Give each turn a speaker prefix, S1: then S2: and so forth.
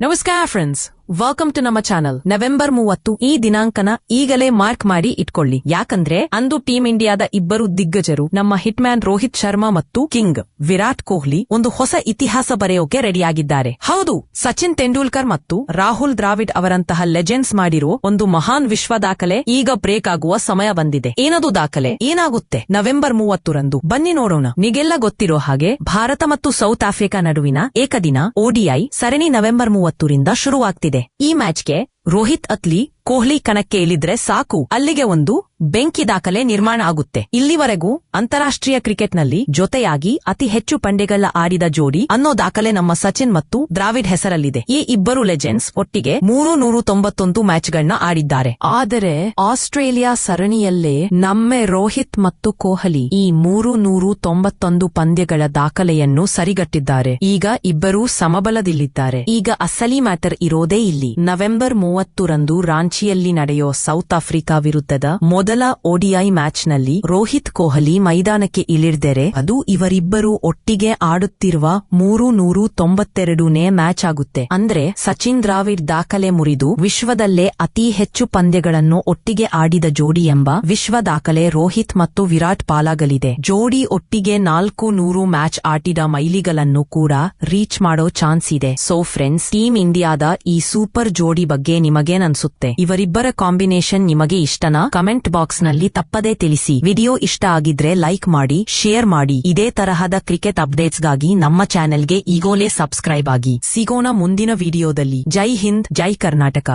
S1: ನಮಸ್ಕಾರ friends welcome to ನಮ್ಮ channel. November ಮೂವತ್ತು ಈ ದಿನಾಂಕನ ಈಗಲೇ ಮಾರ್ಕ್ ಮಾಡಿ ಇಟ್ಕೊಳ್ಳಿ. ಯಾಕಂದ್ರೆ ಅಂದು ಟೀಂ ಇಂಡಿಯಾದ ಇಬ್ಬರು ದಿಗ್ಗಜರು, ನಮ್ಮ ಹಿಟ್ಮ್ಯಾನ್ ರೋಹಿತ್ ಶರ್ಮಾ ಮತ್ತು ಕಿಂಗ್ ವಿರಾಟ್ ಕೊಹ್ಲಿ ಒಂದು ಹೊಸ ಇತಿಹಾಸ ಬರೆಯೋಕೆ ರೆಡಿಯಾಗಿದ್ದಾರೆ. ಹೌದು, ಸಚಿನ್ ತೆಂಡೂಲ್ಕರ್ ಮತ್ತು ರಾಹುಲ್ ದ್ರಾವಿಡ್ ಅವರಂತಹ ಲೆಜೆಂಡ್ಸ್ ಮಾಡಿರೋ ಒಂದು ಮಹಾನ್ ವಿಶ್ವ ದಾಖಲೆ ಈಗ ಬ್ರೇಕ್ ಆಗುವ ಸಮಯ ಬಂದಿದೆ. ಏನದು ದಾಖಲೆ? ಏನಾಗುತ್ತೆ? ನವೆಂಬರ್ ಮೂವತ್ತರಂದು. ಬನ್ನಿ ನೋಡೋಣ. ನಿಗೆಲ್ಲ ಗೊತ್ತಿರೋ ಹಾಗೆ ಭಾರತ ಮತ್ತು ಸೌತ್ ಆಫ್ರಿಕಾ ನಡುವಿನ ಏಕದಿನ ಓಡಿಐ ಸರಣಿ ನವೆಂಬರ್ ಮೂವತ್ತರಿಂದ ಶುರುವಾಗ್ತಿದೆ. ಈ ಮ್ಯಾಚ್ಗೆ ರೋಹಿತ್ ಅತ್ಲಿ ಕೊಹ್ಲಿ ಕಣಕ್ಕೆ ಇಳಿದ್ರೆ ಸಾಕು. ಅಲ್ಲಿಗೆ ಒಂದು ಬೆಂಕಿ ದಾಖಲೆ ನಿರ್ಮಾಣ ಆಗುತ್ತೆ. ಇಲ್ಲಿವರೆಗೂ ಅಂತಾರಾಷ್ಟ್ರೀಯ ಕ್ರಿಕೆಟ್ನಲ್ಲಿ ಜೊತೆಯಾಗಿ ಅತಿ ಹೆಚ್ಚು ಪಂದ್ಯಗಳ ಆಡಿದ ಜೋಡಿ ಅನ್ನೋ ದಾಖಲೆ ನಮ್ಮ ಸಚಿನ್ ಮತ್ತು ದ್ರಾವಿಡ್ ಹೆಸರಲ್ಲಿದೆ. ಈ ಇಬ್ಬರು ಲೆಜೆಂಡ್ಸ್ ಒಟ್ಟಿಗೆ ಮೂರು ನೂರು ತೊಂಬತ್ತೊಂದು ಮ್ಯಾಚ್ಗಳನ್ನ ಆಡಿದ್ದಾರೆ. ಆದರೆ ಆಸ್ಟ್ರೇಲಿಯಾ ಸರಣಿಯಲ್ಲೇ ನಮ್ಮೆ ರೋಹಿತ್ ಮತ್ತು ಕೊಹ್ಲಿ ಈ ಮೂರು ನೂರು ತೊಂಬತ್ತೊಂದು ಪಂದ್ಯಗಳ ದಾಖಲೆಯನ್ನು ಸರಿಗಟ್ಟಿದ್ದಾರೆ. ಈಗ ಇಬ್ಬರೂ ಸಮಬಲದಲ್ಲಿದ್ದಾರೆ. ಈಗ ಅಸಲಿ ಮ್ಯಾಟರ್ ಇರೋದೇ ಇಲ್ಲಿ. ನವೆಂಬರ್ ಮೂವತ್ತರಂದು ರಾಂಚಿಯಲ್ಲಿ ನಡೆಯೋ ಸೌತ್ ಆಫ್ರಿಕಾ ವಿರುದ್ಧದ ಮೊದಲ ಓಡಿಐ ಮ್ಯಾಚ್ನಲ್ಲಿ ರೋಹಿತ್ ಕೊಹ್ಲಿ ಮೈದಾನಕ್ಕೆ ಇಳಿದರೆ ಅದು ಇವರಿಬ್ಬರು ಒಟ್ಟಿಗೆ ಆಡುತ್ತಿರುವ ಮೂರು ನೂರು ತೊಂಬತ್ತೆರಡನೇ ಮ್ಯಾಚ್ ಆಗುತ್ತೆ. ಅಂದ್ರೆ ಸಚಿನ್ ದ್ರಾವಿಡ್ ದಾಖಲೆ ಮುರಿದು ವಿಶ್ವದಲ್ಲೇ ಅತಿ ಹೆಚ್ಚು ಪಂದ್ಯಗಳನ್ನು ಒಟ್ಟಿಗೆ ಆಡಿದ ಜೋಡಿ ಎಂಬ ವಿಶ್ವ ದಾಖಲೆ ರೋಹಿತ್ ಮತ್ತು ವಿರಾಟ್ ಪಾಲಾಗಲಿದೆ. ಜೋಡಿ ಒಟ್ಟಿಗೆ ನಾಲ್ಕು ನೂರು ಮ್ಯಾಚ್ ಆಟಿದ ಮೈಲಿಗಳನ್ನು ಕೂಡ ರೀಚ್ ಮಾಡೋ ಚಾನ್ಸ್ ಇದೆ. ಸೋ ಫ್ರೆಂಡ್ಸ್ ಟೀಮ್ ಇಂಡಿಯಾದ ಈ ಸೂಪರ್ ಜೋಡಿ ಬಗ್ಗೆ ನಿಮಗೇನನ್ಸುತ್ತೆ? ಇವರಿಬ್ಬರ ಕಾಂಬಿನೇಷನ್ ನಿಮಗೆ ಇಷ್ಟನಾ? ಕಮೆಂಟ್ ಬಾಕ್ಸ್ನಲ್ಲಿ ತಪ್ಪದೇ ತಿಳಿಸಿ. ವಿಡಿಯೋ ಇಷ್ಟ ಆಗಿದ್ರೆ ಲೈಕ್ ಮಾಡಿ, ಶೇರ್ ಮಾಡಿ. ಇದೇ ತರಹದ ಕ್ರಿಕೆಟ್ ಅಪ್ಡೇಟ್ಸ್ಗಾಗಿ ನಮ್ಮ ಚಾನೆಲ್ಗೆ ಈಗೋಲೇ ಸಬ್ಸ್ಕ್ರೈಬ್ ಆಗಿ. ಸಿಗೋಣ ಮುಂದಿನ ವಿಡಿಯೋದಲ್ಲಿ. ಜೈ ಹಿಂದ್, ಜೈ ಕರ್ನಾಟಕ.